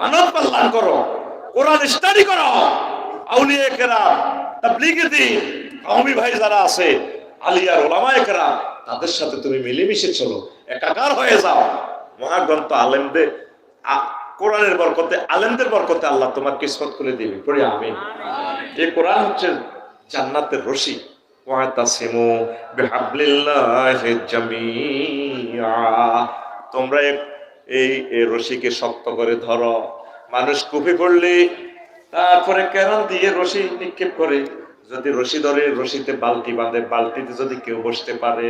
মানব কল্যাণ করো কোরআন স্টাডি করো। আউলিয়া কেরাম তাবলিগে দিন কওমি ভাই যারা আছে আলিয়ার ওলামায়ে কেরাম তাদের সাথে তুমি মিলেমিশে চলো একাকার হয়ে যাও। মহাগ্রন্থ আলেমদের কোরআনের বরকতে আলেমদের বরকতে আল্লাহ তোমার কিসমত করে দিবে। পড়ি আমি এই কোরআন হচ্ছে জান্নাতের রশি। তোমরা এই রশিকে শক্ত করে ধরো। মানুষ কুপি পড়লে তারপরে কেরান দিয়ে রশি নিক্ষেপ করে। যদি রশি ধরে, রশিতে বালতি বাঁধে, বালতিতে যদি কেউ বসতে পারে,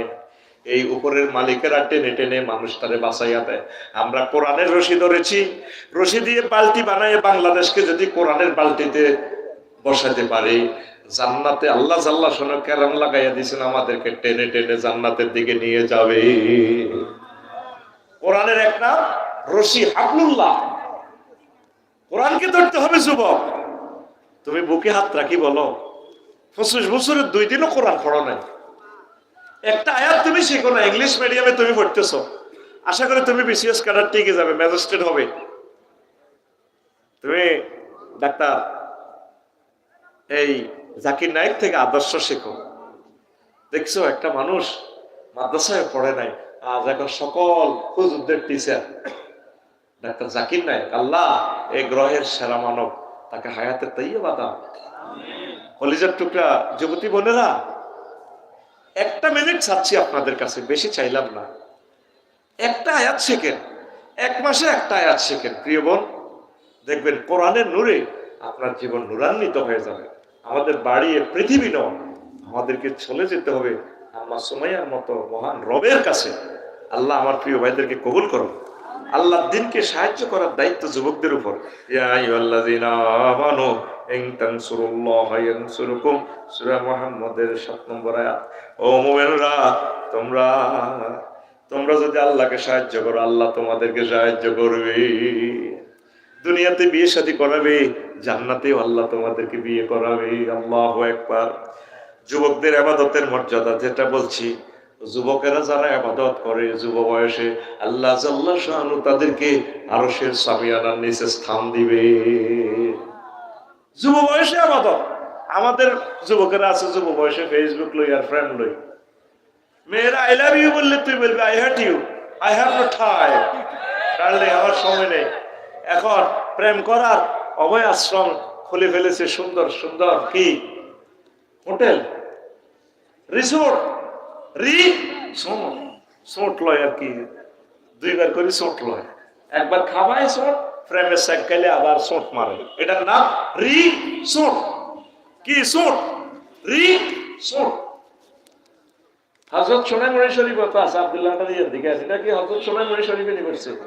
এই উপরের মালিকেরা টেনে টেনে মানুষটারে বাঁচাইয়া দেয়। আমরা কোরআনের রশি ধরেছি। রশি দিয়ে বালতি বানায় বাংলাদেশকে যদি কোরআনের বালতিতে বসাতে পারি, জান্নাতে আল্লাহ জাল্লাহ শোনো কেরাম লাগাইয়া দিয়েছেন আমাদেরকে, টেনে টেনে জান্নাতের দিকে নিয়ে যাবে। কোরআনের এক নাম, রশি হাবলুল্লাহ। কোরআনকে ধরতে হবে যুবক। তুমি বুকে হাত রাখি বলো, পঁচিশ বছরের দুই দিনও কোরআন পড়ো নাই। একটা আয়াত তুমি শিখো না, ইংলিশ মিডিয়ামে তুমি পড়তেছো। আশা করি তুমি বিসিএস ক্যাডার টিকে যাবে, ম্যাজিস্ট্রেট হবে। তুমি ডাক্তার, এই জাকির নায়ক থেকে আদর্শ শেখো। দেখছ, একটা মানুষ মাদ্রাসায় পড়ে নাই আজ এখন সকল হুজুরদের টিচার ডাক্তার জাকির নায়ক, আল্লাহ এই গ্রহের সেরা মানব, তাকে হায়াতে তাইয়ে বাদা কলিজার টুকরা যুবতী বোনেরা, একটা মিনিট চাচ্ছি আপনাদের কাছে, বেশি চাইলাম না। একটা আয়াত শেখেন, এক মাসে একটা আয়াত শেখেন। প্রিয় বোন, দেখবেন কোরআনের নূরে আপনার জীবন নূরান্বিত হয়ে যাবে। আমাদের বাড়ি, এ পৃথিবী নয়, আমাদেরকে চলে যেতে হবে আমার সময়ের মতো মহান রবের কাছে আল্লাহ আমার প্রিয় ভাইদেরকে কবুল করো আল্লাহ দিনকে সাহায্য করার দায়িত্ব যুবকদের উপর। আইয়ুহাল্লাযীনা আমানু ইন তানসুরুল্লাহা ইয়ানসুরকুম। সূরা মুহাম্মদের 7 নম্বর আয়াত। ও মুমিনরা, তোমরা তোমরা যদি আল্লাহকে সাহায্য করো, আল্লাহ তোমাদেরকে সাহায্য করবে। দুনিয়াতে বিয়ে শাদী করাবে, জান্নাতেও আল্লাহ তোমাদেরকে বিয়ে করাবে। আল্লাহ একবার যুবকদের আবাদতের মর্যাদা যেটা বলছি, যুবকেরা যারা আবাদত করে যুব বয়সে, আল্লাহ শাহানু তাদেরকে আরও সে সামিয়ানার নিচে স্থান দিবে। যুব বয়সে আবাদত। আমাদের যুবকেরা আছে, যুব বয়সে ফেসবুক লই আর ফ্রেন্ড লই। মেয়েরা আই লাভ ইউ বললে তুই বলবি I hate you I have no time darling, আমার সময় নেই। এখন প্রেম করার অভয় আশ্রম খুলে ফেলেছে সুন্দর সুন্দর কি? হোটেল, রিসোর্ট, রি সোট লয় আর কি, দুইবার করে সোট লয়। একবার খাবায় সোট প্রেমের সাইকেলে আবার সোট মারে। এটার নাম রি সোট কি সোট রি সোট হজরত সোনাই মনি শরীফ তো আছে আব্দুল্লাহ দিকে আছে। এটা কি হজরত সোনাই মনি শরীফ ইউনিভার্সিটি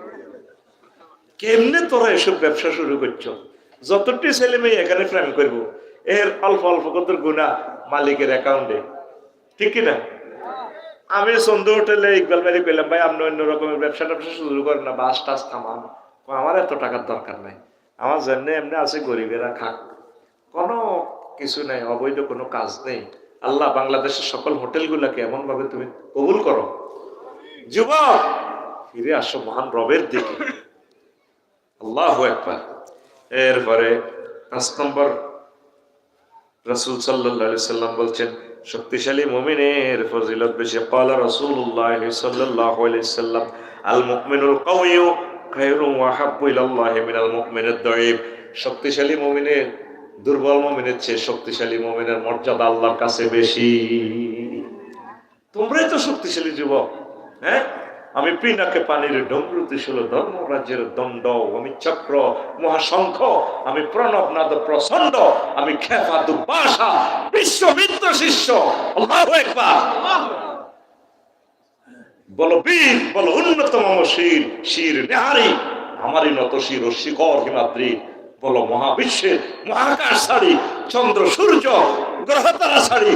কেমনে তোরা এসব ব্যবসা শুরু করছ? যতটি ছেলে মেয়ে এখানে প্রেম করব এর অল্প অল্প কত গুণা মালিকের অ্যাকাউন্টে ঠিক কিনা? আমি সন্ধ্যে হোটেলে ইকবাল ভাই কইলাম, ভাই, আপনি অন্য রকমের ব্যবসা ট্যাবসা শুরু করেন না, বাস টাস থামান। আমার এত টাকার দরকার নাই। আমার জন্য এমনি আছে গরিবেরা খাক। কোনো কিছু নাই, অবৈধ কোনো কাজ নেই। আল্লাহ বাংলাদেশের সকল হোটেলগুলোকে এমন ভাবে তুমি কবুল করো। যুবক, ফিরে আসো মহান রবের দিকে। আল্লাহ একবার এরপরে পাঁচ নম্বর রসুল সাল্লি সাল্লাম বলছেন, শক্তিশালী মুমিনের ফজিলত বেশি। পালা রসুল্লাহ সাল্লাহ সাল্লাম আল মুকমিনুল কৌয়ু খায়রু ওয়াহাবুল্লাহ মিনাল মুকমিনের দরিব শক্তিশালী মুমিনের, দুর্বল মমিনের চেয়ে শক্তিশালী মমিনের মর্যাদা আল্লাহর কাছে বেশি। তোমরাই তো শক্তিশালী যুবক হ্যাঁ? আমি পিনাকে পানির ডমরু ত্রিশূল ধর্ম রাজ্যের দণ্ড, আমি চক্র মহাশঙ্খ আমি প্রণব নাদ প্রচণ্ড আমি খেফা দুবাসা বিশ্ববিদ্য শিষ্য। বলো বীর, বলো উন্নতম শির শির নেহারি, আমারই নত শির ও শিকর হিমাদ্রি। বলো মহাবিশ্বের মহাকাশ ছাড়ি চন্দ্র সূর্য গ্রহ তারা ছাড়ি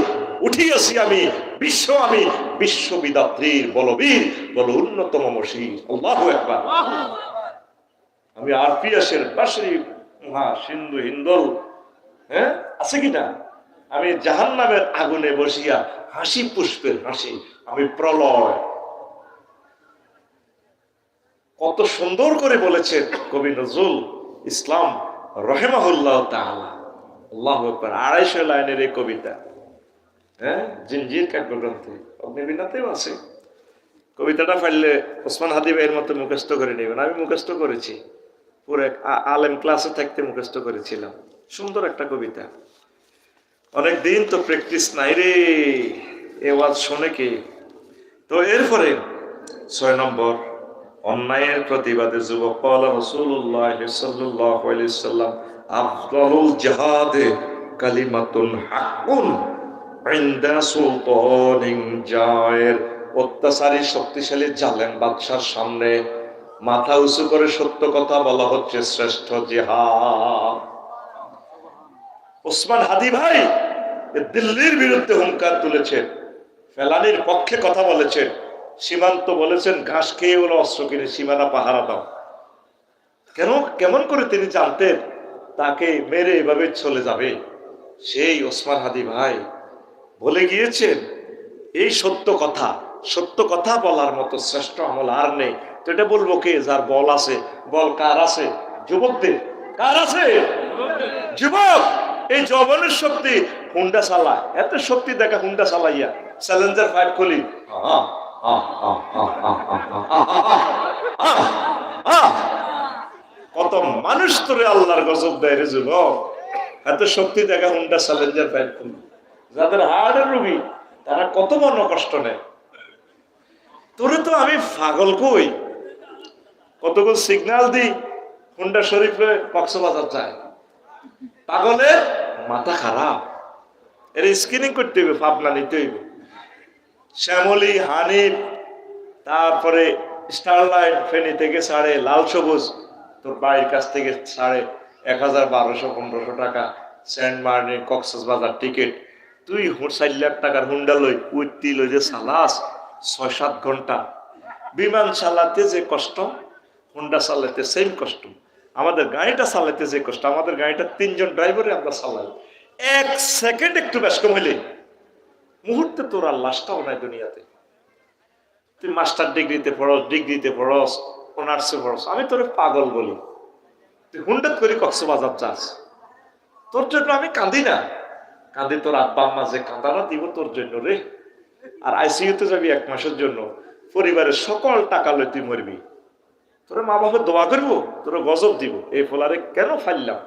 উঠিয়াছি আমি, বিশ্ব আমি, বিশ্ববিদাত্রীর বলবীর, বলো অন্যতম মসির আল্লাহু একবার আমি আর আরপিএসের বাসরি মহা সিন্ধু হিন্দল হ্যাঁ আছে কিনা আমি জাহান নামের আগুনে বসিয়া হাসি পুষ্পের হাসি, আমি প্রলয়। কত সুন্দর করে বলেছেন কবি নজরুল ইসলাম রহেমাহুল্লাহ তাআলা। আল্লাহু আড়াইশো লাইনের এই কবিতা। হ্যাঁ? জিনজির কাব্যগ্রন্থে অগ্নিবীণাতেও আছে। কবিতাটা পারলে ওসমান হাদি ভাইয়ের মতো মুখস্থ করে নেবেন। আমি মুখস্থ করেছি। পুরো আলেম ক্লাসে থাকতে মুখস্থ করেছিলাম। সুন্দর একটা কবিতা। অনেক দিন তো প্র্যাকটিস নাই রে। এ ওয়াজ শোনে কি? তো এরপরে ছয় নম্বর, অন্যায়ের প্রতিবাদে যুবক কলা রসুল্লাহ সাল্লাল্লাহু আলাইহি সাল্লাম আফদালুল জিহাদে কালিমাতুন হাকুন অত্যাচারী, শক্তিশালী, জালেম বাদশার সামনে মাথা উঁচু করে সত্য কথা বলা হচ্ছে শ্রেষ্ঠ জিহাদ। ওসমান হাদি ভাই দিল্লির বিরুদ্ধে হুঙ্কার তুলেছেন ফেলানির পক্ষে কথা বলেছেন সীমান্ত বলেছেন, ঘাস খেয়ে ওরা অস্ত্র কিনে সীমানা পাহারা দাও। কেন, কেমন করে তিনি জানতেন তাকে মেরে এভাবে চলে যাবে? সেই ওসমান হাদি ভাই ভুলে গিয়েছেন, এই সত্য কথা সত্য কথা বলার মতো শ্রেষ্ঠ আমল আর নেই। তো এটা বলব কে? যার বল আছে। বল কার আছে? যুবকদের। কার আছে? যুবক! এই জবনের শক্তি হুন্ডা চালা এত শক্তি দেখা হুন্ডা চালাইয়া। চ্যালেঞ্জার ফাইট খুলি কত মানুষ তোরে আল্লাহর গজব দেয় রে যুবক। এত শক্তি দেখা হুন্ডা চ্যালেঞ্জার ফাইট খুলি যাদের হার্টের রুগী, তারা কত মন কষ্ট নেয়। তোরে তো আমি পাগল কই? কতগুলো সিগন্যাল দিই হুন্ডা শরীফে কক্সবাজার যায়। পাগলের মাথা খারাপ। এর স্ক্রিনিং করতে হইবে ভাবনা নিতে হইবে। শ্যামলি, হানিফ, তারপরে স্টারলাইট ফেনি থেকে ছাড়ে লাল সবুজ, তোর বাড়ির কাছ থেকে ছাড়ে এক হাজার বারোশো, পনেরোশো টাকা সেন্ট মার্টিন কক্সবাজার টিকিট তুই চার লাখ টাকার হুন্ডা লই উঠতি লই যে চালাস, ছয় সাত ঘণ্টা। বিমান চালাতে যে কষ্ট, হুন্ডা চালাতে সেম কষ্ট। আমাদের গাড়িটা চালাতে যে কষ্ট, আমাদের গাড়িটা তিনজন ড্রাইভারে আমরা চালাই। এক সেকেন্ড একটু ব্যস্ত হইলে, মুহূর্তে তোর আর লাশটাও নাই দুনিয়াতে। তুই মাস্টার ডিগ্রিতে পড়স ডিগ্রিতে পড়স অনার্সে পড়স, আমি তোরে পাগল বলি। তুই হুন্ডাত করে কক্সবাজার যাস। তোর জন্য আমি কাঁদি না। কাঁদি তোর আব্বা আম্মা যে কাঁদানা দিব তোর জন্য রে। আর আইসিইউতে যাবি এক মাসের জন্য, পরিবারের সকল টাকা লই তুই মরবি। তোর মা বাবা দোয়া করব, তোর গজব দিব। এই ফলারে কেন ফাইলাম?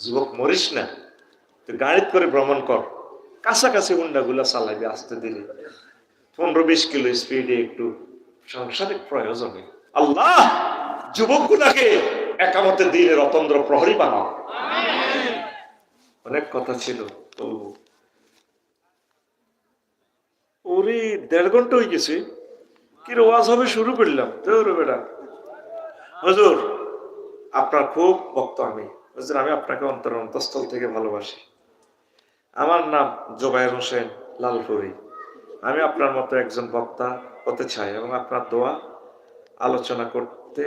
যুবক, মরিস না। তুই গাড়িত করে ভ্রমণ কর। কাছাকাছি হুন্ডাগুলা চালাবি আসতে দিলে পনেরো বিশ কিলো স্পিডে একটু সাংসারিক প্রয়োজনে। আল্লাহ, যুবকগুলাকে একামতে দিলে রতন্দ্র প্রহরী বানাও। অনেক কথা ছিল। ওরে, দেড় ঘণ্টা হয়ে গেছে। কি ওয়াজ হবে, শুরু করলাম। বেটা হুজুর, আপনার খুব ভক্ত আমি। হুজুর, আমি আপনাকে অন্তর অন্তঃস্থল থেকে ভালোবাসি। আমার নাম জোবায়ের হোসেন লালপুরি। আমি আপনার মতো একজন বক্তা হতে চাই এবং আপনার দোয়া আলোচনা করতে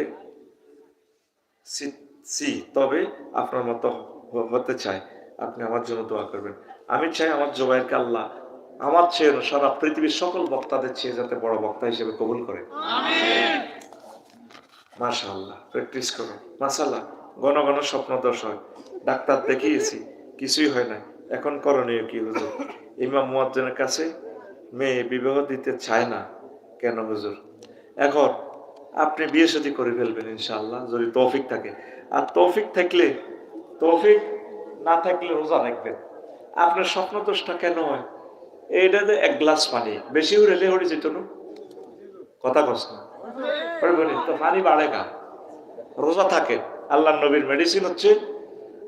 তবে আপনার মতো হতে চাই। আপনি আমার জন্য দোয়া করবেন। আমি চাই আমার জোবাইরকে আল্লাহ আমার চেয়ে সারা পৃথিবীর সকল বক্তাদের চেয়ে যাতে বড় বক্তা হিসেবে কবুল করে। প্র্যাকটিস করো মাসাল্লাহ ঘন ঘন স্বপ্ন দোষ হয়। ডাক্তার দেখিয়েছি কিছুই হয় না এখন করণীয় কি হুজুর? ইমাম মুয়াজ্জনের কাছে মেয়ে বিবাহ দিতে চায় না। কেন হুজুর? এখন আপনি বিয়ে শাদী করে ফেলবেন ইনশাআল্লাহ যদি তৌফিক থাকে। আর তৌফিক থাকলে তৌফিক না থাকলে রোজা রাখবেন। আপনার স্বপ্ন দোষটা কেন হয়? এইটাতে এক গ্লাস পানি, বেশি উড়েলে হয়ে যেত না। কথা কস না। তো পানি বাড়ে গা রোজা থাকে আল্লাহ নবীর মেডিসিন হচ্ছে,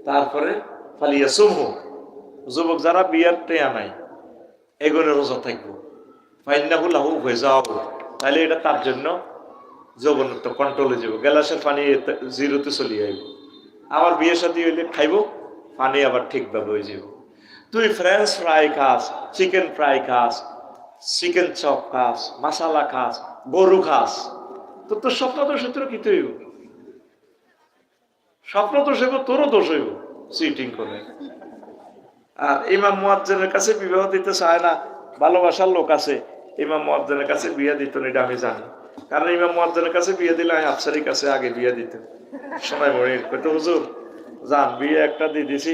তারপরে ফালিয়া সুমহু। যুবক যারা বিয়ার টেয়া নাই এগোনে রোজা থাকব। ফাইন্নাহু লাহু হয়ে যাও তাহলে এটা তার জন্য যৌবনত্ব কন্ট্রোলে যাব। গ্যালাসের পানি জিরোতে চলে আইব। আবার বিয়ে সাথে হইলে খাইব। পানি আবার ঠিকভাবে হয়ে যাব। তুই ফ্রেঞ্চ ফ্রাই খাস চিকেন ফ্রাই খাস চিকেন চপ খাস মশালা খাস, গরু খাস। তো তোর স্বপ্ন দোষ তোর কি হইব স্বপ্ন দোষ হইব তোরও দোষ হইব চিটিং করে। আর ইমাম মুয়াজ্জেনের কাছে বিবাহ দিতে চায় না, ভালোবাসার লোক আছে, ইমাম মুয়াজ্জেনের কাছে বিয়ে দিত না, এটা আমি জানি। কারণ ইমাম মহাজনের কাছে বিয়ে দিলে আমি আফসারির কাছে আগে বিয়ে দিত সময় মরির কইতো হুজুর? যান বিয়ে একটা দিয়ে দিছি।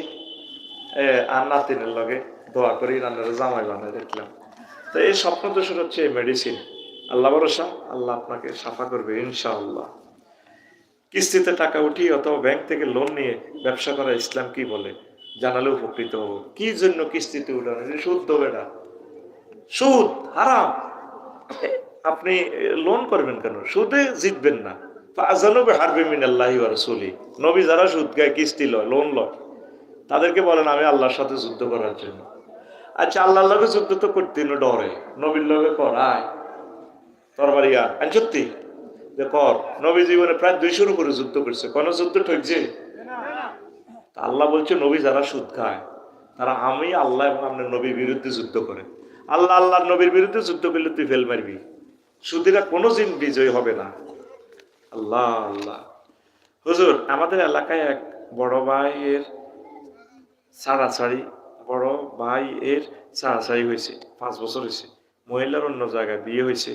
এ, আর নাতিনের লগে দোয়া করি রান্নার জামাই বানায় দেখলাম। তো এই স্বপ্ন দোষের হচ্ছে এই মেডিসিন আল্লাহ ভরসা, আল্লাহ আপনাকে সাফা করবে, ইনশাআল্লাহ। কিস্তিতে টাকা উঠিয়ে অথবা ব্যাংক থেকে লোন নিয়ে ব্যবসা করা ইসলাম কি বলে? জানালে উপকৃত হব। কি জন্য কিস্তিতে উঠানো? সুদ দেবে না সুদ, হারাম। আপনি লোন করবেন কেন? সুদে জিতবেন না। ফাজানুবে হারবে মিনাল্লাহি রাসূলি। নবী যারা সুদ গায় কিস্তি লয় লোন লয়, তাদেরকে বলেন, আমি আল্লাহর সাথে যুদ্ধ করার জন্য। আচ্ছা আল্লাহর লগে যুদ্ধ তো করতে ডরে। নবীর লগে করায় তরবারি আর আর সত্যি যে কর, নবী জীবনে প্রায় দুইশোর উপরে যুদ্ধ করছে। কোন যুদ্ধ ঠকছে? আল্লাহ বলছে, নবী যারা সুদ খায়, তারা আমি, আল্লাহ এবং আপনার নবীর বিরুদ্ধে যুদ্ধ করে। আল্লাহ, আল্লাহর নবীর বিরুদ্ধে যুদ্ধ করলে তুই ফেল মারবি। সুদিরা কোনো দিন বিজয় হবে না। আল্লাহ আল্লাহ। হুজুর, আমাদের এলাকায় এক বড় ভাইয়ের ছাড়াছাড়ি, বড় ভাই এর ছাড়াছাড়ি হয়েছে, পাঁচ বছর হয়েছে। মহিলার অন্য জায়গায় বিয়ে হয়েছে,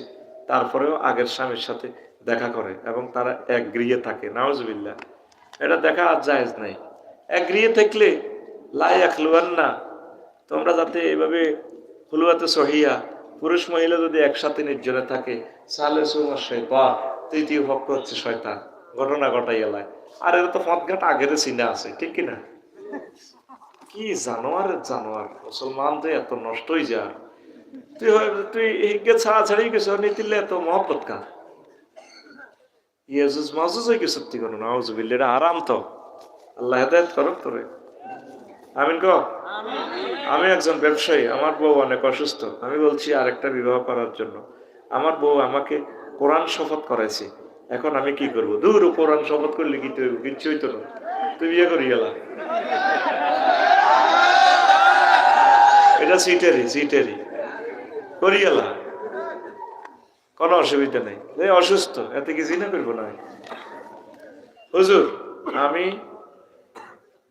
তারপরেও আগের স্বামীর সাথে দেখা করে এবং তারা এক গৃহে থাকে নাওজবিল্লা এটা দেখা আর জায়েজ নাই। এক গৃহে থাকলে লাই একলুয়ান না তোমরা যাতে এভাবে হুলুয়াতে সহিয়া পুরুষ মহিলা যদি একসাথে নির্জনে থাকে, সালে সুমার তৃতীয় পক্ষ হচ্ছে শয়তান। ঘটনা ঘটাই এলায়। আর এরা তো ফতঘাট আগের চিনা আছে ঠিক কিনা? কি জানোয়ার জানোয়ার মুসলমান তো এত নষ্টই যা তুই তুই হিগে ছাড়া ছাড়ি গেছ নিতিলে এত মহব্বত কা মাহুজ হয়ে গেছে কোনো আরাম তো। আল্লাহ হেদায়ত করো তোরে। আমিন কো? আমি একজন ব্যবসায়ী আমার বউ অনেক অসুস্থ। আমি বলছি আরেকটা বিবাহ করার জন্য। আমার বউ আমাকে কোরআন শপথ করাইছে। এখন আমি কি করব? দূর, কোরআন শপথ করলে কি তুই কিচ্ছু হইতো না। তুই বিয়ে করি গেলা। এটা সিটেরি সিটেরি। করি গেলা। কোনো অসুবিধা নেই। এই অসুস্থ, এতে কি জিনা করব না? হুজুর, আমি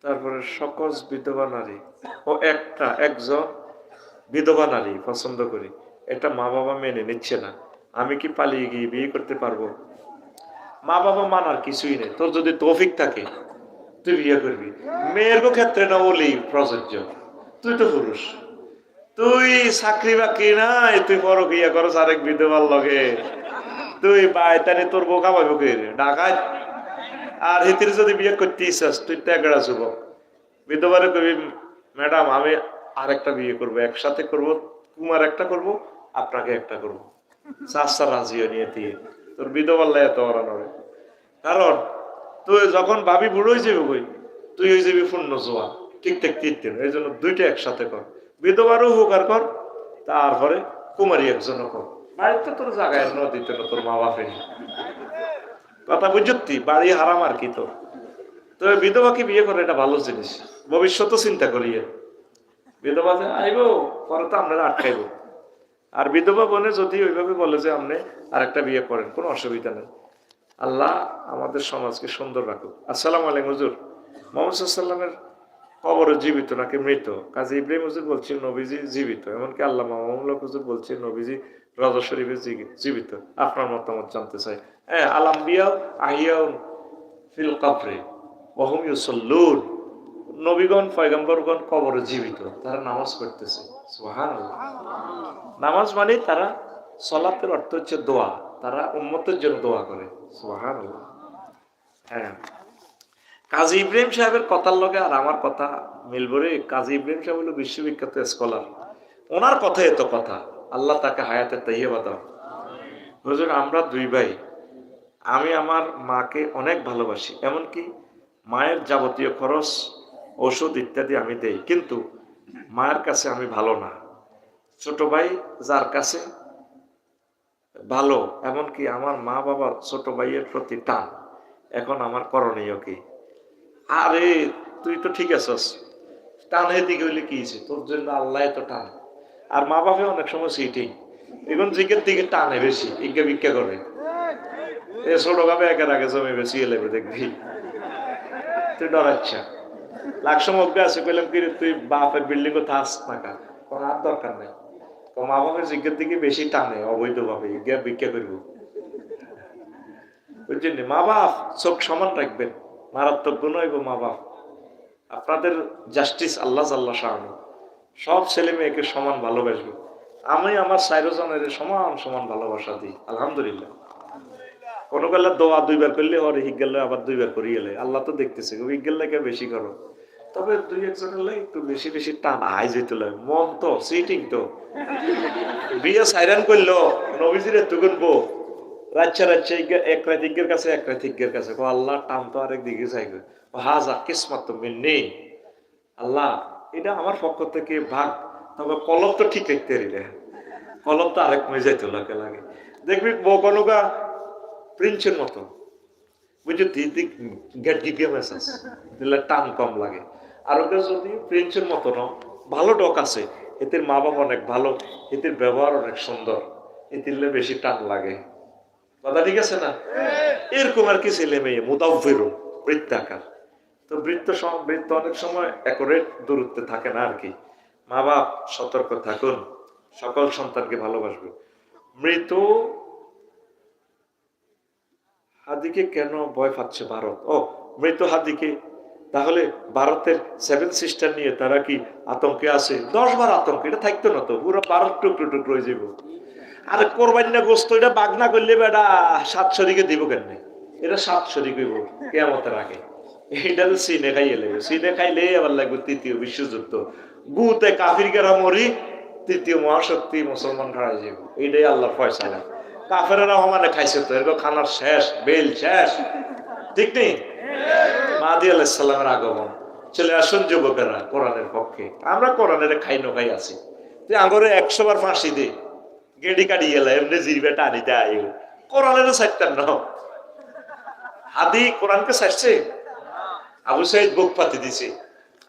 তারপরে সকজ বিধবা নারী ও একটা, একজন বিধবা নারী পছন্দ করি। এটা মা বাবা মেনে নিচ্ছে না। আমি কি পালিয়ে গিয়ে বিয়ে করতে পারব? মা বাবা মানার কিছুই নেই। তোর যদি তৌফিক থাকে, তুই বিয়ে করবি। মেয়ের ক্ষেত্রে না বলি প্রযোজ্য। তুই তো পুরুষ। তুই চাকরি বাকরি নাই, তুই পর বিয়ে করস আরেক বিধবার লগে। তুই বাই বাইতানি তোর বোকা পাইব কে ঢাকায় আর হিতির যদি বিয়ে করতে ইচ্ছাস তুই ত্যাগড়া যুবক। বিধবারে কবি, ম্যাডাম, আমি আরেকটা বিয়ে করব, একসাথে করব, কুমার একটা করব, আপনাকে একটা করব। চাষা রাজিও নিয়ে দিয়ে তোর বিধবার এত কারণ, তুই যখন ভাবি বুড়ো হয়ে যাবে তুই হয়ে যাবি পূর্ণ জোয়া ঠিক ঠিক তিন এই জন্য দুইটা একসাথে কর। বিধবারও আর কর, তারপরে কুমারী একজনও কর। বাড়িতে তোর জায়গায় নদীতে না, তোর মা বাপের কথা বুঝতি বাড়ি হারাম আর কি তোর? তবে বিধবাকে বিয়ে করে? এটা ভালো জিনিস। ভবিষ্যৎ চিন্তা করিয়ে। বিধবা যে আইব, পরে তো আপনারা আটকাইব। আর বিধবা বনে যদি ওইভাবে বলে যে আপনি আর একটা বিয়ে করেন, কোনো অসুবিধা নেই। আল্লাহ আমাদের সমাজকে সুন্দর রাখুক। আসসালাম আলাইকুম হুজুর। মোহাম্মদ কবর জীবিত নাকি মৃত? কাজী ইব্রাহিম হুজুর বলছেন, নবীজি জীবিত। এমনকি আল্লাহ মামুল্লাহ হুজুর বলছেন, নবীজি রাজা শরীফে জি- জীবিত। আপনার মতামত জানতে চাই। হ্যাঁ আলাম্বিয়া আহিয়া ফিল কাফরে ওহম নবীগণ, পয়গম্বরগণ কবরে জীবিত, তারা নামাজ পড়তেছে। নামাজ মানে তারা সলাতের অর্থ হচ্ছে দোয়া, তারা উম্মতের জন্য দোয়া করে। সুবহানাল্লাহ। হ্যাঁ। কাজী ইব্রাহিম সাহেবের কথার লগে আর আমার কথা মিলবো রে। কাজী ইব্রাহিম সাহেব হলো বিশ্ববিখ্যাত স্কলার ওনার কথা এত কথা। আল্লাহ তাকে হায়াতে তাইয়ে বাদাও হুজুর, আমরা দুই ভাই, আমি আমার মাকে অনেক ভালোবাসি। এমনকি মায়ের যাবতীয় খরচ ওষুধ ইত্যাদি আমি দেই। কিন্তু মায়ের কাছে আমি ভালো না। ছোট ভাই যার কাছে ভালো, এমনকি আমার মা বাবার ছোট ভাইয়ের প্রতি টান, এখন আমার করণীয় কি? আরে, তুই তো ঠিক আছস। টান এদিকে হইলে কি হয়েছে তোর জন্য আল্লাহ তো টান। আর মা বাপে অনেক সময় সেইটাই এখন জিকের দিকে টানে বেশি ইজ্ঞা ভিক্ষা করে। এ ছোট ভাবে একের আগে জমে বেশি এলে দেখবি। তুই ডরাচ্ছা সমান রাখবেন। মারাত্মক গুণ হইব মা বাপ। আপনাদের জাস্টিস আল্লাহ আল্লাহ শাহানু। সব ছেলে মেয়েকে সমান ভালোবাসবে। আমি আমার সাইরোজনের সমান সমান ভালোবাসা দিই। আলহামদুলিল্লাহ। কোনো বেলা দোয়া দুইবার করলে ওর হিগ গেলে আবার দুইবার করি গেলে আল্লাহ তো দেখতেছে হিগ গেলে বেশি করো। তবে দুই একজনের লাগে একটু বেশি বেশি টান, হাই যেতে লাগে মন তো সিটিং তো। বিয়ে সাইরান করল, নবীজির এতগুন বউ রাচ্চা রাচ্চা এক রাতিকের কাছে, এক রাতিকের কাছে। ও আল্লাহ, টান তো আরেক দিকে যাই ও হাজা, কিসমত তো নেই আল্লাহ, এটা আমার পক্ষ থেকে ভাগ। তবে কলম তো ঠিক রাখতে রিলে কলম তো আরেক মেয়ে যাইতে লাগে লাগে। দেখবি বকনুকা প্রিন্সের মতো বুঝছ দিদি গেট গিগে দিলে টান কম লাগে। আর ওকে যদি প্রিন্সের মতো ন ভালো ডক আছে। এদের মা বাবা অনেক ভালো, এদের ব্যবহার অনেক সুন্দর। এতিরলে বেশি টান লাগে। কথা ঠিক আছে না? এরকম আর কি ছেলে মেয়ে মুদাফির বৃত্তাকার তো বৃত্ত বৃত্ত অনেক সময় একরেট দূরত্বে থাকে না আর কি। মা বাপ সতর্ক থাকুন, সকল সন্তানকে ভালোবাসবে। মৃত হাদিকে কেন ভয় পাচ্ছে ভারত? ও, মৃত হাদিকে। তাহলে ভারতের সেভেন সিস্টার নিয়ে তারা কি আতঙ্কে আছে? দশ বার আতঙ্ক, এটা থাকতো না তো, পুরো ভারত টুকরো টুকরো হয়ে যাব আর কোরবান্না গোস্ত, এটা বাগনা করলে বেটা সাত শরীকে দিব কেন এটা সাত শরিক হইব কেমতের আগে। এটা সিনে খাইয়ে লাগবে। সিনে খাইলে আবার লাগবে তৃতীয় বিশ্বযুদ্ধ। গুতে কাফির গেরা মরি, তৃতীয় মহাশক্তি মুসলমান খাড়া যাবে এইটাই আল্লাহর ফয়সালা। কাফেরা সমানে খাইছে তো, এরকম খানার শেষ, বেল শেষ। ঠিক নেই? মাদি আলাইসাল্লামের আগমন। চলে আসুন যুবকেরা কোরআনের পক্ষে। আমরা কোরআনের খাই নখাই আছি। তুই আগরে একশো বার ফাঁসি দে। গেডি কাটি গেলে এমনি জিরবে টানিতে আইও কোরআনের সাইতার ন। হাদি কোরআনকে সাইছে? আবু সাইদ বুক পাতি দিছে।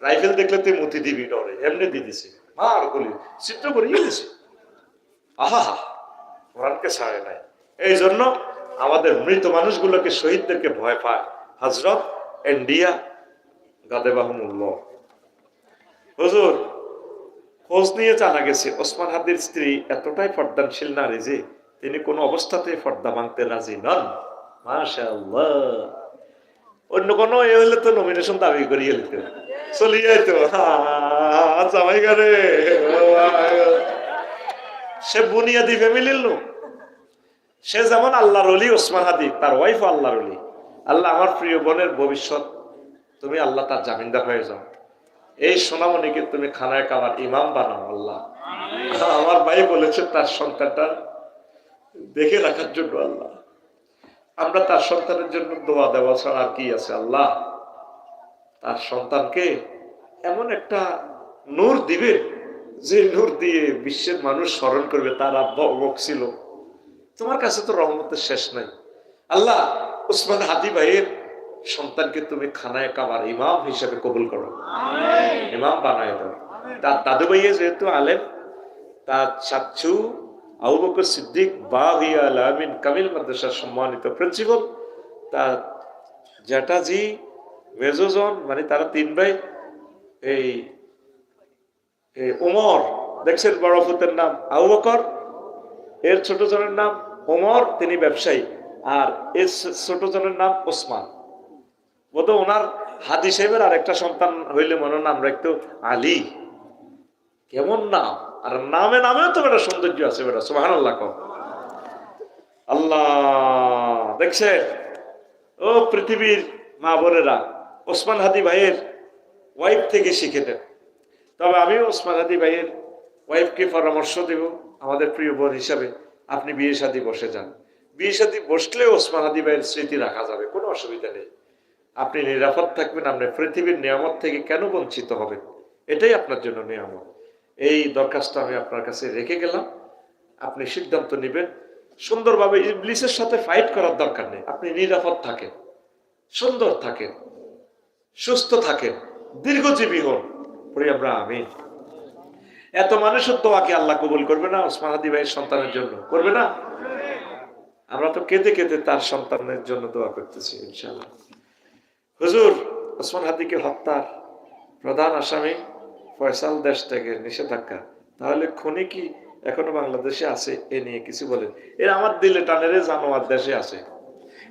রাইফেল দেখলে তুই মতি দিবি ডরে, এমনি দিয়ে দিছে। মার গুলি চিত্র করিয়ে দিছে। আহা। কোরআনকে ছাড়ে নাই। এই জন্য আমাদের মৃত মানুষগুলোকে শহীদদেরকে ভয় পায়। হজরত ইন্ডিয়া গাদেবাহমুল্লাহ হুজুর, খোঁজ নিয়ে জানা গেছে, ওসমান হাদির স্ত্রী এতটাই ফর্দানশীল নারী যে তিনি কোনো অবস্থাতেই ফর্দা ভাঙতে রাজি নন। মাশাআল্লাহ। অন্য কোনো এ হলে তো নমিনেশন দাবি করিয়ে লিখতে চলিয়ে যাইতো। জামাই গারে। সে বুনিয়াদি ফ্যামিলির লোক। সে যেমন আল্লাহর অলি, ওসমান হাদি, তার ওয়াইফ আল্লাহর অলি। আল্লাহ আমার প্রিয় বোনের ভবিষ্যৎ, তুমি আল্লাহ তার জামিনদার হয়ে যাও। এই সোনামণিকে তুমি খানায় কাবার ইমাম বানাও, আল্লাহ। আমার ভাই বলেছে, তার সন্তানটা দেখে রাখার জন্য, আল্লাহ। আমরা তার সন্তানের জন্য দোয়া দেওয়া ছাড়া আর কি আছে, আল্লাহ? তার সন্তানকে এমন একটা নূর দিবে, যে নূর দিয়ে বিশ্বের মানুষ স্মরণ করবে, তার আব্বা অমুক ছিল। তোমার কাছে তো রহমতের শেষ নাই। আল্লাহ উসমান হাদি ভাইয়ের সন্তানকে তুমি খানায় কাবার ইমাম হিসেবে কবুল করো। ইমাম বানায় দাও। তার দাদু ভাইয়ে যেহেতু আলেম তার চাচ্ছু আবু বকর সিদ্দিক বাগিয়া আলামিন কামিল মাদ্রাসার সম্মানিত প্রিন্সিপাল তার জ্যাঠাজি মেজোজন মানে তারা তিন ভাই এই এই ওমর দেখছেন বড় ফুতের নাম আবু বকর এর ছোট জনের নাম ওমর, তিনি ব্যবসায়ী। আর এর ছোট জনের নাম ওসমান। বোধ ওনার হাদি সাহেবের আর একটা সন্তান হইলে মনে নাম রাখতো আলী। কেমন নাম? আর নামে নামেও তো বেটা সৌন্দর্য আছে বেটা সোহান আল্লাহ আল্লাহ দেখছে ও পৃথিবীর মা বোনেরা, ওসমান হাদি ভাইয়ের ওয়াইফ থেকে শিখে দেন। তবে আমিও ওসমান হাদি ভাইয়ের ওয়াইফকে পরামর্শ দেব, আমাদের প্রিয় বোন হিসাবে। আপনি বিয়ে শাদী বসে যান। বিয়ে শাদী বসলে ওসমান হাদি ভাইয়ের স্মৃতি রাখা যাবে, কোনো অসুবিধা নেই। আপনি নিরাপদ থাকবেন, আপনি পৃথিবীর নিয়ামত থেকে কেন বঞ্চিত হবেন? এটাই আপনার জন্য নিয়ামত। এই দরখাস্ত আমি আপনার কাছে রেখে গেলাম। আপনি সিদ্ধান্ত নেবেন। সুন্দরভাবে ইবলিসের সাথে ফাইট করার দরকার নেই। আপনি নিরাপদ থাকেন, সুন্দর থাকেন, সুস্থ থাকেন, দীর্ঘজীবী হন। পড়ি আমরা আমিন। এত মানুষের দোয়াকে আল্লাহ কবুল করবে না ওসমান হাদি ভাইয়ের সন্তানের জন্য? করবে না? আমরা তো কেঁদে কেঁদে তার সন্তানের জন্য দোয়া করতেছি, ইনশাআল্লাহ। হুজুর, ওসমান হাদিকে হত্যার প্রধান আসামি ফয়সাল দেশ থেকে নিষেধাজ্ঞা। তাহলে খনি কি এখনও বাংলাদেশে আছে? এ নিয়ে কিছু বলেন। এরা আমার দিলে টানেরে জানোয়ার দেশে আছে।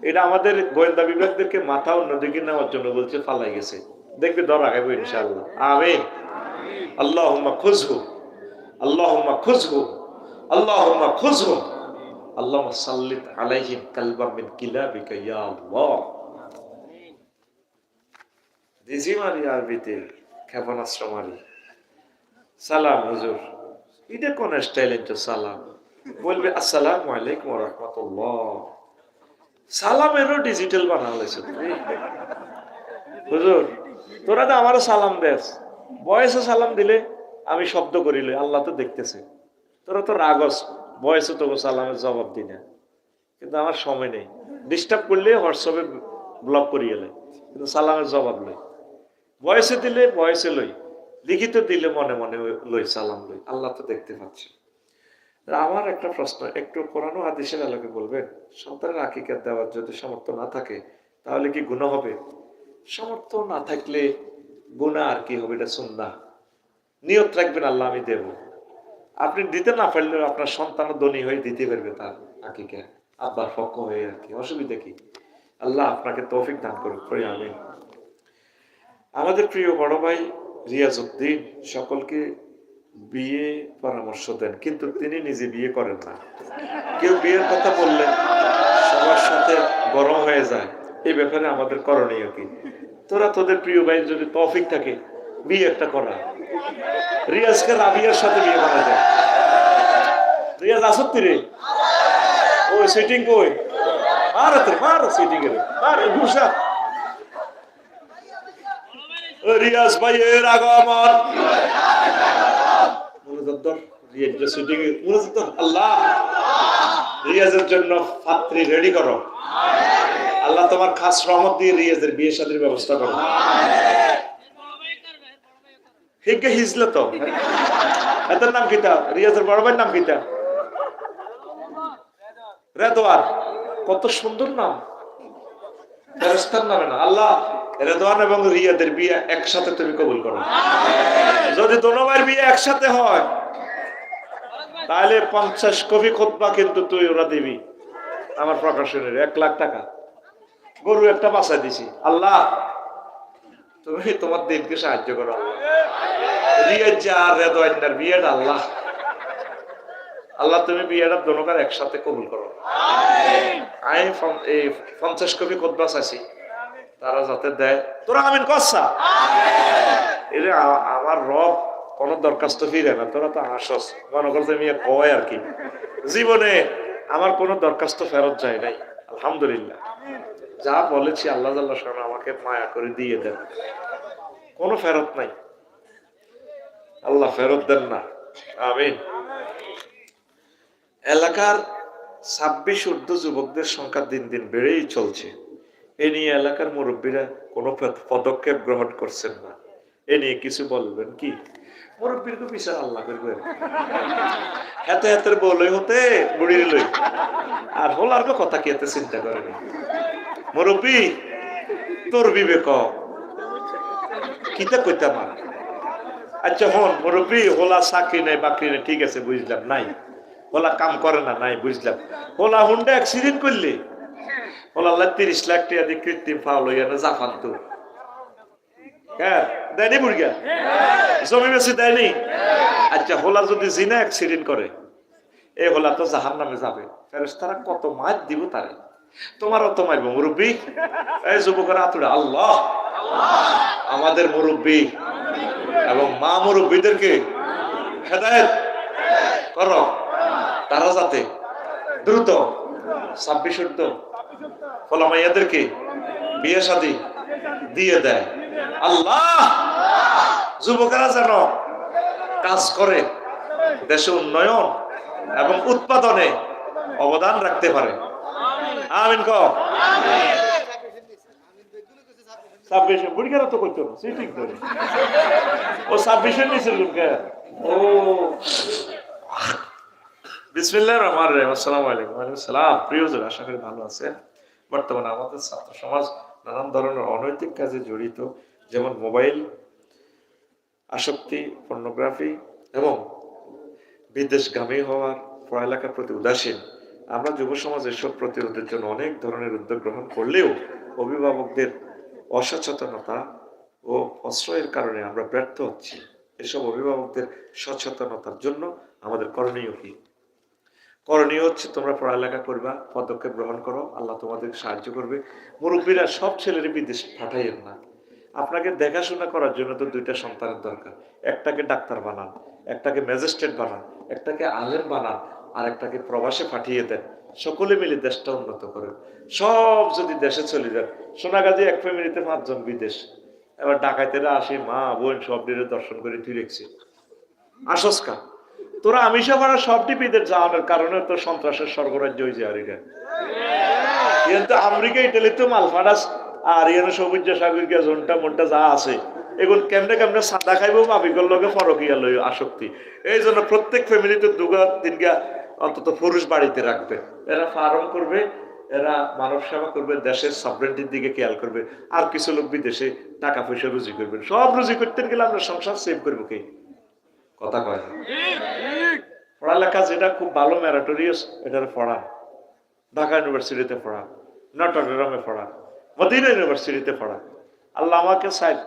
এটা আমাদের গোয়েন্দা বিভাগদেরকে মাথা অন্যদিকে নেওয়ার জন্য বলছে, ফালাই গেছে। দেখবে ধরা খাইবো, ইনশাআল্লাহ। আমিন। আল্লাহুম্মা খুজহু আল্লাহুম্মা খুজহু আল্লাহুম্মা খুজহু আল্লাহুম্মা সাল্লিত আলাইহিম কালবাম মিন কিলাবিকা ইয়া আল্লাহ। দিজি আরবিতে সালাম হুজুর, এটা কোন স্টাইলের সালাম? বলবে, আসসালামু আলাইকুম রাহমাতুল্লাহ। সালামেরও ডিজিটাল তুমি। হুজুর, তোরা তো আমারও সালাম দেস। বয়সে সালাম দিলে আমি শব্দ করিলে, আল্লাহ তো দেখতেছে। তোরা তো রাগস, বয়সে তো সালামের জবাব দি না। কিন্তু আমার সময় নেই। ডিস্টার্ব করলে হোয়াটসঅ্যাপে ব্লক করিয়ে এলে কিন্তু সালামের জবাব লই। বয়সে দিলে বয়সে লই, লিখিত দিলে মনে মনে লই, সালাম লই। আল্লাহ তো দেখতে পাচ্ছে। আমার একটা প্রশ্ন, একটু ও হাদিসের আলোকে বলবেন? সন্তানের আকিকাত দেওয়ার যদি সামর্থ্য না থাকে, তাহলে কি গুণ হবে? সামর্থ্য না থাকলে গুণা আর কি হবে? এটা সুন্না নিয়ত রাখবেন, আল্লাহ আমি দেব। আপনি দিতে না পারলেও আপনার সন্তান ধনী হয়ে দিতে পারবে তার আকিকা। আব্বার পক্ষ হয়ে আর কি। অসুবিধা কি? আল্লাহ আপনাকে তৌফিক দান করুক। করি আমি আমাদের প্রিয় বড় ভাই রিয়াজউদ্দিন সকলকে বিয়ে পরামর্শ দেন, কিন্তু তিনি নিজে বিয়ে করেন না। কেউ বিয়ের কথা বললে সবার সাথে গরম হয়ে যায়। এই ব্যাপারে আমাদের করণীয় কি? তোরা তোদের প্রিয় ভাই যদি তৌফিক থাকে বিয়ে একটা করা। রিয়াজকে রাবিয়ার সাথে বিয়ে করা যায়। রিয়াজ আসত্তি রে ওই সিটিং কই? মারত মার সিটিং রে। মার ঘুষা। রিয়াজ ভাই এর আগমন। মনোযোগ ধর, রিয়াজ মনোযোগ ধর, আল্লাহ। রিয়াজের জন্য পাত্রী রেডি করো। আল্লাহ তোমার খাস রহমত দিয়ে রিয়াজের বিয়ে শাদীর ব্যবস্থা করো। হিগে হিজলে তো। এটার নাম কিতা? রিয়াজের বড় ভাইয়ের নাম কিতা? রেদওয়ান কত সুন্দর নাম। ফেরেস্তার নামে না। আল্লাহ রেদওয়ান এবং রিয়াদের বিয়ে একসাথে তুমি কবুল করো। যদি দোনো ভাইয়ের বিয়ে একসাথে হয়, তাহলে পঞ্চাশ কপি খোদবা কিন্তু তুই ওরা দিবি। আমার প্রকাশনের এক লাখ টাকা। গরু একটা বাসায় দিছি। আল্লাহ, তুমি তোমার দিনকে সাহায্য করো। আল্লাহ বিয়েটা আল্লাহ। আল্লাহ, তুমি বিয়েটা দোনোকার একসাথে কবুল করো। আমি এই পঞ্চাশ কপি খোদবা চাইছি তারা যাতে দেয়। তোরা আমিন কসা এটা আমার রব কোন দরখাস্ত ফিরে না। তোরা তো হাসস মনে করতে আমি কয় আর কি। জীবনে আমার কোনো দরখাস্ত ফেরত যায় নাই। আলহামদুলিল্লাহ। যা বলেছি আল্লাহ জাল্লাহ শোনা আমাকে মায়া করে দিয়ে দেন। কোনো ফেরত নাই। আল্লাহ ফেরত দেন না। আমিন। এলাকার ছাব্বিশ ঊর্ধ্ব যুবকদের সংখ্যা দিন দিন বেড়েই চলছে। এ নিয়ে এলাকার মুরব্বীরা কোনো পদক্ষেপ গ্রহণ করছেন না। এ নিয়ে কিছু বলবেন কি? মুরব্বীর তো বিচার আল্লাহ করবে। হাতে হাতের বলই হতে, বুড়ির লই। আর হলার কো কথা কি এত চিন্তা করে না? মুরব্বী, তোর বিবেক কিতা কইতাম আচ্ছা হন, মুরব্বী, হোলা চাকরি নাই, বাকরি নাই, ঠিক আছে, বুঝলাম, নাই। হোলা কাম করে না, নাই, বুঝলাম। হোলা হুন্ডা অ্যাক্সিডেন্ট করলে? হোলা আল্লাহ তিরিশ লাখ টাকা দিয়ে কৃত্রিম ফাউল হইয়া না জাফান তো। হ্যাঁ দেয়নি মুরগা জমি বেশি দেয়নি আচ্ছা হোলা যদি জিনা অ্যাক্সিডেন্ট করে এই হোলা তো জাহান নামে যাবে। ফেরেস্তারা কত মাছ দিব তারে? তোমারও তো মারবো, মুরব্বী? এই যুবকের আতুড়া আল্লাহ। আমাদের মুরব্বী এবং মা মুরব্বীদেরকে হেদায়ত করো। তারা যাতে দ্রুত ছাব্বিশ ঊর্ধ্ব ফলামাইয়াদেরকে বিয়ে শাদী দিয়ে দেয়। আল্লাহ! যুবকেরা যেন কাজ করে, দেশে উন্নয়ন এবং উৎপাদনে অবদান রাখতে পারে। আমিন ক ছাব্বিশে বুড়িকারা তো করতো না সিটিং করে ও ছাব্বিশে লোকে ও। বিসমিল্লাহ রহমান রহিম আসসালামু আলাইকুম। ওয়ালাইকুম সালাম প্রিয়জন আশা করি ভালো আছেন। বর্তমানে আমাদের ছাত্র সমাজ নানান ধরনের অনৈতিক কাজে জড়িত যেমন মোবাইল আসক্তি পর্নোগ্রাফি এবং বিদেশগামী হওয়ার পড়ালেখার প্রতি উদাসীন। আমরা যুব সমাজ এসব প্রতিরোধের জন্য অনেক ধরনের উদ্যোগ গ্রহণ করলেও অভিভাবকদের অসচেতনতা ও প্রশ্রয়ের কারণে আমরা ব্যর্থ হচ্ছি। এসব অভিভাবকদের সচেতনতার জন্য আমাদের করণীয় কি? করণীয় হচ্ছে তোমরা পড়ালেখা করবা, পদক্ষেপ গ্রহণ করো, আল্লাহ তোমাদের সাহায্য করবে। মুরব্বীরা সব ছেলেরই বিদেশ পাঠাইয়েন না। আপনাকে দেখাশোনা করার জন্য তো দুইটা সন্তানের দরকার। একটাকে ডাক্তার বানান, একটাকে ম্যাজিস্ট্রেট বানান, একটাকে আলেম বানান আর একটাকে প্রবাসে পাঠিয়ে দেন। সকলে মিলে দেশটা উন্নত করেন। সব যদি দেশে চলে যান সোনাগাজী এক ফ্যামিলিতে পাঁচজন বিদেশ। এবার ডাকাইতেরা আসে, মা, বোন, সব দিনে দর্শন করে তুই আসস্কা তোরা আমিষা ভাড়া সব টিপিদের যাওয়ানোর কারণে তো সন্ত্রাসের স্বর্গরাজ্য হয়েছে আর এটা কিন্তু আমেরিকা ইটালিতে মালফাডাস আর ইয়ানো সবুজ সাগর গিয়া জনটা মনটা যা আছে, এগুলো কেমনে কেমনে সাদা খাইবো মাবিকর লগে ফরকিয়া লই আসক্তি। এই জন্য প্রত্যেক ফ্যামিলিতে দুগা, তিনগা অন্তত পুরুষ বাড়িতে রাখবে। এরা ফার্ম করবে, এরা মানব সেবা করবে, দেশের সাবরেন্টির দিকে খেয়াল করবে, আর কিছু লোক বিদেশে টাকা পয়সা রুজি করবে। সব রুজি করতে গেলে আমরা সংসার সেভ করব কে? কথা কয় পড়ালেখা যেটা খুব ভালো ম্যারাটোরিয়াস এটার পড়া। ঢাকা ইউনিভার্সিটিতে পড়া, নটরডেমে পড়া, মদিনা ইউনিভার্সিটিতে পড়া। আল্লাহ আমাকে সাহেব